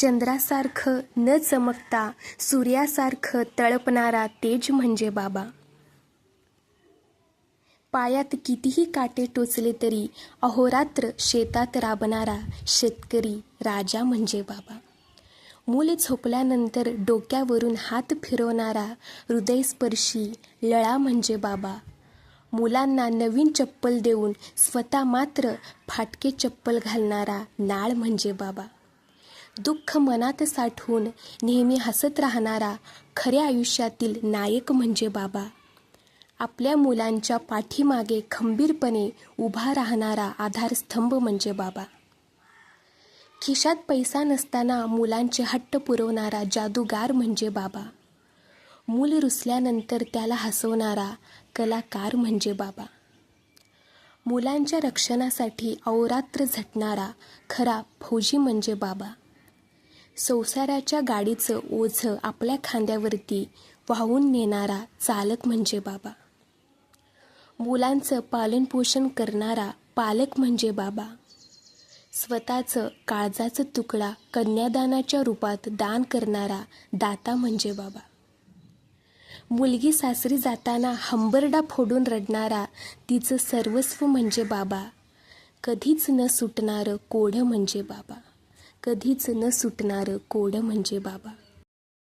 चंद्रासारखं न चमकता सूर्यासारखं तळपणारा तेज म्हणजे बाबा. पायात कितीही काटे टोचले तरी अहोरात्र शेतात राबणारा शेतकरी राजा म्हणजे बाबा. मूल झोपल्यानंतर डोक्यावरून हात फिरवणारा हृदयस्पर्शी लळा म्हणजे बाबा. मुलांना नवीन चप्पल देऊन स्वतः मात्र फाटके चप्पल घालणारा नाळ म्हणजे बाबा. दुःख मनात साठवून नेहमी हसत राहणारा खऱ्या आयुष्यातील नायक म्हणजे बाबा. आपल्या मुलांच्या पाठीमागे खंबीरपणे उभा राहणारा आधारस्तंभ म्हणजे बाबा. खिशात पैसा नसताना मुलांचे हट्ट पुरवणारा जादूगार म्हणजे बाबा. मूल रुसल्यानंतर त्याला हसवणारा कलाकार म्हणजे बाबा. मुलांच्या रक्षणासाठी अवरात्र झटणारा खरा फौजी म्हणजे बाबा. संसाराच्या गाडीचं ओझं आपल्या खांद्यावरती वाहून नेणारा चालक म्हणजे बाबा. मुलांचं पालनपोषण करणारा पालक म्हणजे बाबा. स्वतःचं काळजाचं तुकडा कन्यादानाच्या रूपात दान करणारा दाता म्हणजे बाबा. मुलगी सासरी जाताना हंबरडा फोडून रडणारा तिचं सर्वस्व म्हणजे बाबा. कधीच न सुटणारं कोढं म्हणजे बाबा. कधीच न सुटणारं कोडं म्हणजे बाबा.